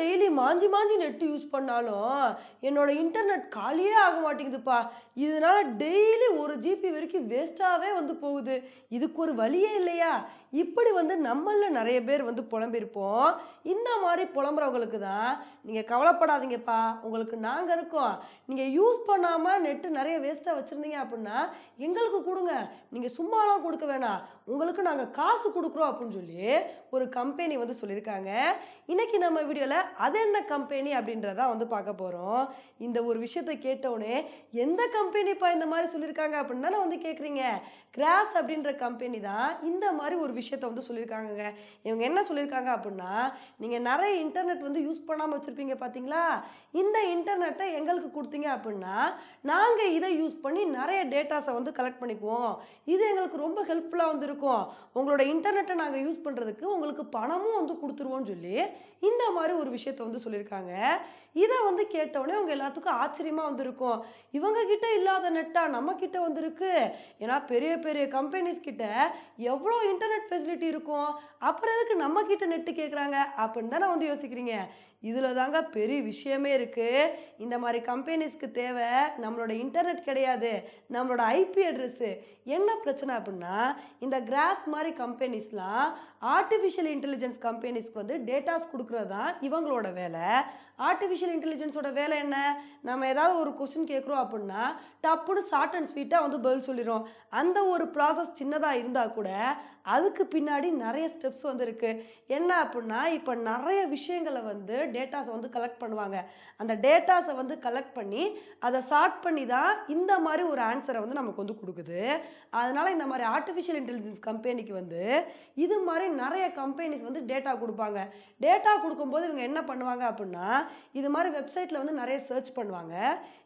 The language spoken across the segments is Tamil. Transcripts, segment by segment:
டெய்லி மாஞ்சி மாஞ்சி நெட்டு யூஸ் பண்ணாலும் என்னோட இன்டர்நெட் காலியே ஆக மாட்டேங்குதுப்பா. இதனால டெய்லி ஒரு ஜிபி வரைக்கும் வேஸ்ட்டாகவே வந்து போகுது. இதுக்கு ஒரு வழியே இல்லையா? இப்படி வந்து நம்மளில் நிறைய பேர் வந்து புலம்பிருப்போம் இந்த மாதிரி புலம்புறவங்களுக்கு தான் நீங்கள் கவலைப்படாதீங்கப்பா. உங்களுக்கு நாங்கள் இருக்கோம். நீங்கள் யூஸ் பண்ணாமல் நெட்டு நிறைய வேஸ்ட்டாக வச்சுருந்தீங்க அப்படின்னா எங்களுக்கு கொடுங்க. நீங்கள் சும்மாலாம் கொடுக்க வேணாம். உங்களுக்கு நாங்கள் காசு கொடுக்குறோம் அப்படின்னு சொல்லி ஒரு கம்பெனி வந்து சொல்லியிருக்காங்க. இன்றைக்கி நம்ம வீடியோவில் அது என்ன கம்பெனி அப்படின்றத வந்து பார்க்க போகிறோம் இந்த ஒரு விஷயத்தை கேட்டவுடனே எந்த கம்பெனிப்பா இந்த மாதிரி சொல்லியிருக்காங்க அப்படின்னு தானே வந்து கேட்குறீங்க கிராஸ் அப்படின்ற கம்பெனி தான் இந்த மாதிரி ஒரு விஷயத்த வந்து சொல்லியிருக்காங்கங்க இவங்க என்ன சொல்லியிருக்காங்க அப்படின்னா நீங்கள் நிறைய இன்டர்நெட் வந்து யூஸ் பண்ணாமல் வச்சுருப்பீங்க பார்த்தீங்களா இந்த இன்டர்நெட்டை எங்களுக்கு கொடுத்தீங்க அப்படின்னா நாங்கள் இதை யூஸ் பண்ணி நிறைய டேட்டாஸை வந்து கலெக்ட் பண்ணிக்குவோம். இது எங்களுக்கு ரொம்ப ஹெல்ப்ஃபுல்லாக வந்து இருக்கும். உங்களோட இன்டர்நெட்டை நாங்கள் யூஸ் பண்ணுறதுக்கு உங்களுக்கு பணமும் வந்து கொடுத்துருவோம்னு சொல்லி இந்த மாதிரி ஒரு விஷயம் விஷயத்த வந்து சொல்லியிருக்காங்க இதை வந்து கேட்டவுடனே அவங்க எல்லாத்துக்கும் ஆச்சரியமாக வந்திருக்கும். இவங்க கிட்ட இல்லாத நெட்டா நம்ம கிட்ட வந்திருக்கு. ஏன்னா பெரிய பெரிய கம்பெனிஸ் கிட்ட எவ்வளோ இன்டர்நெட் ஃபெசிலிட்டி இருக்கும்? அப்புறம் எதுக்கு நம்ம கிட்ட நெட்டு கேட்குறாங்க அப்படின்னு தானே வந்து யோசிக்கிறீங்க. இதில் தாங்க பெரிய விஷயமே இருக்குது இந்த மாதிரி கம்பெனிஸ்க்கு தேவை நம்மளோட இன்டர்நெட் கிடையாது நம்மளோட ஐபி அட்ரஸ்ஸு என்ன பிரச்சனை அப்படின்னா இந்த கிராஸ் மாதிரி கம்பெனிஸ்லாம் ஆர்டிஃபிஷியல் இன்டெலிஜென்ஸ் கம்பெனிஸ்க்கு வந்து டேட்டாஸ் கொடுக்குறது தான் இவங்களோட வேலை. ஆர்டிஃபிஷியல் இன்டெலிஜென்ஸோட வேலை என்ன? நம்ம ஏதாவது ஒரு கொஸ்டின் கேட்குறோம் அப்படின்னா டப்புன்னு ஷார்ட் அண்ட் ஸ்வீட்டாக வந்து பதில் சொல்லிடும் அந்த ஒரு ப்ராசஸ் சின்னதாக இருந்தால் கூட அதுக்கு பின்னாடி நிறைய ஸ்டெப்ஸ் வந்து இருக்குது என்ன அப்படின்னா இப்போ நிறைய விஷயங்களை வந்து டேட்டாஸை வந்து கலெக்ட் பண்ணுவாங்க. அந்த டேட்டாஸை வந்து கலெக்ட் பண்ணி அதை ஷார்ட் பண்ணி தான் இந்த மாதிரி ஒரு ஆன்சரை வந்து நமக்கு வந்து கொடுக்குது. அதனால் இந்த மாதிரி ஆர்டிஃபிஷியல் இன்டெலிஜென்ஸ் கம்பெனிக்கு வந்து இது மாதிரி நிறைய கம்பெனிஸ் வந்து டேட்டா கொடுப்பாங்க. டேட்டா கொடுக்கும்போது இவங்க என்ன பண்ணுவாங்க அப்படின்னா இது மாதிரி வெப்சைட்டில் வந்து நிறைய சர்ச் பண்ணுவாங்க.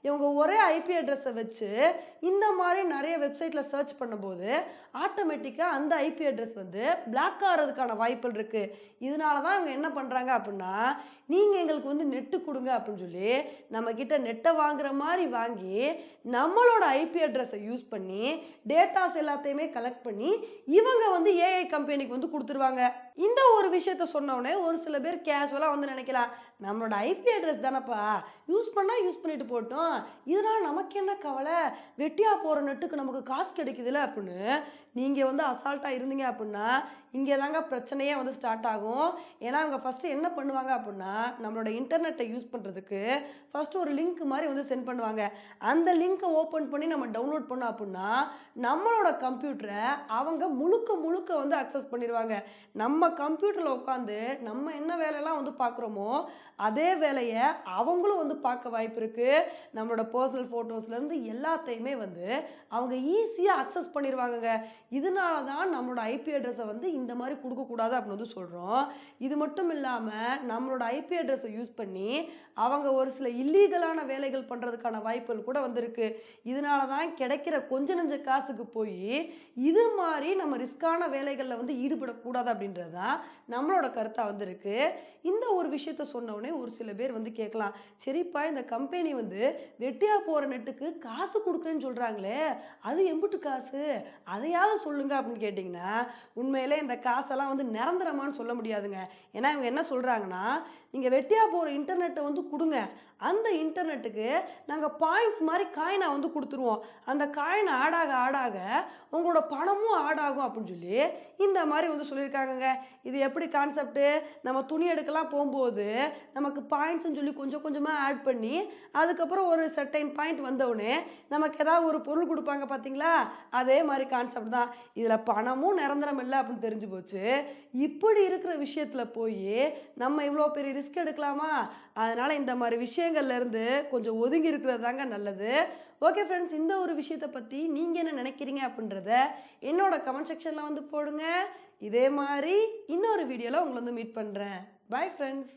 இவங்க ஒரே ஐபி அட்ரஸை வச்சு இந்த மாதிரி நிறைய வெப்சைட்டில் சர்ச் பண்ணும்போது ஆட்டோமேட்டிக்காக அந்த ஐபி அட்ரஸ் வந்து பிளாக் ஆகிறதுக்கான வாய்ப்புகள் இருக்குது இதனால தான் இவங்க என்ன பண்ணுறாங்க அப்படின்னா நீங்கள் எங்களுக்கு வந்து நெட்டு கொடுங்க அப்படின்னு சொல்லி நம்ம நெட்டை வாங்குற மாதிரி வாங்கி நம்மளோட ஐபி அட்ரஸை யூஸ் பண்ணி டேட்டாஸ் எல்லாத்தையுமே கலெக்ட் பண்ணி இவங்க வந்து ஏஐ கம்பெனிக்கு வந்து கொடுத்துருவாங்க. இந்த ஒரு விஷயத்த சொன்ன உடனே ஒரு சில பேர் கேஷுவலாக வந்து நினைக்கலாம். நம்மளோட ஐபி அட்ரஸ் தானப்பா? யூஸ் பண்ணால் யூஸ் பண்ணிட்டு போட்டோம். இதனால் நமக்கு என்ன கவலை? வெட்டியாக போகிற நெட்டுக்கு நமக்கு காசு கிடைக்குதுல்ல அப்படின்னு நீங்கள் வந்து அசால்ட்டாக இருந்தீங்க அப்படின்னா இங்கே தாங்க பிரச்சனையே வந்து ஸ்டார்ட் ஆகும். ஏன்னா அவங்க ஃபஸ்ட்டு என்ன பண்ணுவாங்க அப்படின்னா நம்மளோட இன்டர்நெட்டை யூஸ் பண்ணுறதுக்கு ஃபஸ்ட்டு ஒரு லிங்க் மாதிரி வந்து சென்ட் பண்ணுவாங்க. அந்த லிங்க்கை ஓப்பன் பண்ணி நம்ம டவுன்லோட் பண்ணோம் அப்படின்னா நம்மளோட கம்ப்யூட்டரை அவங்க முழுக்க முழுக்க வந்து அக்சஸ் பண்ணிடுவாங்க. நம்ம கம்ப்யூட்டரில் உட்காந்து நம்ம என்ன வேலையெல்லாம் வந்து பார்க்குறோமோ அதே வேலையை அவங்களும் வந்து பார்க்க வாய்ப்பு இருக்குது நம்மளோட பர்சனல் ஃபோட்டோஸ்லேருந்து எல்லாத்தையுமே வந்து அவங்க ஈஸியாக அக்சஸ் பண்ணிடுவாங்கங்க இதனால தான் நம்மளோட ஐபி அட்ரஸை வந்து இந்த மாதிரி கொடுக்கக்கூடாது அப்படின்னு வந்து சொல்கிறோம் இது மட்டும் இல்லாமல் நம்மளோட ஐபி அட்ரஸை யூஸ் பண்ணி அவங்க ஒரு சில இல்லீகலான வேலைகள் பண்ணுறதுக்கான வாய்ப்புகள் கூட வந்திருக்கு. இதனால தான் கிடைக்கிற கொஞ்ச நெஞ்ச காசுக்கு போய் இது மாதிரி நம்ம ரிஸ்கான வேலைகளில் வந்து ஈடுபடக்கூடாது அப்படின்றது தான் நம்மளோட கருத்தாக வந்திருக்கு. இந்த ஒரு விஷயத்த சொன்ன ஒரு சில பேர் வந்து கேட்கலாம். சரி சரிப்பா இந்த கம்பெனி வந்து வெட்டியாக போகிற நெட்டுக்கு காசு கொடுக்குறேன்னு சொல்கிறாங்களே அது எம்புட்டு காசு? அதையாவது சொல்லுங்க அப்படின்னு கேட்டிங்கன்னா உண்மையிலே இந்த காசெல்லாம் வந்து நிரந்தரமான்னு சொல்ல முடியாதுங்க. ஏன்னா இவங்க என்ன சொல்கிறாங்கன்னா நீங்கள் வெட்டியாக போகிற இன்டர்நெட்டை வந்து கொடுங்க. அந்த இன்டர்நெட்டுக்கு நாங்கள் பாயிண்ட்ஸ் மாதிரி காயினை வந்து கொடுத்துருவோம். அந்த காயின் ஆடாக ஆடாக உங்களோட பணமும் ஆடாகும் அப்படின்னு சொல்லி இந்த மாதிரி வந்து சொல்லியிருக்காங்கங்க. இது எப்படி கான்செப்ட்டு நம்ம துணி எடுக்கலாம் போகும்போது நமக்கு பாயிண்ட்ஸ்னு சொல்லி கொஞ்சம் கொஞ்சமாக ஆட் பண்ணி அதுக்கப்புறம் ஒரு செர்டைன் பாயிண்ட் வந்தவுடனே நமக்கு ஏதாவது ஒரு பொருள் கொடுப்பாங்க பார்த்தீங்களா அதே மாதிரி கான்செப்ட் தான். இதில் பணமும் நிரந்தரம் இல்லை அப்படின்னு தெரிஞ்சு போச்சு. இப்படி இருக்கிற விஷயத்தில் போய் நம்ம இவ்வளோ பெரிய ரிஸ்க் எடுக்கலாமா? அதனால் இந்த மாதிரி விஷயங்கள்லேருந்து கொஞ்சம் ஒதுங்கி இருக்கிறது தாங்க நல்லது. ஓகே ஃப்ரெண்ட்ஸ் இந்த ஒரு விஷயத்தை பற்றி நீங்கள் என்ன நினைக்கிறீங்க அப்படின்றத என்னோட கமெண்ட் செக்ஷனில் வந்து போடுங்க. இதே மாதிரி இன்னொரு வீடியோவில் உங்களை வந்து மீட் பண்ணுறேன் பாய் ஃப்ரெண்ட்ஸ்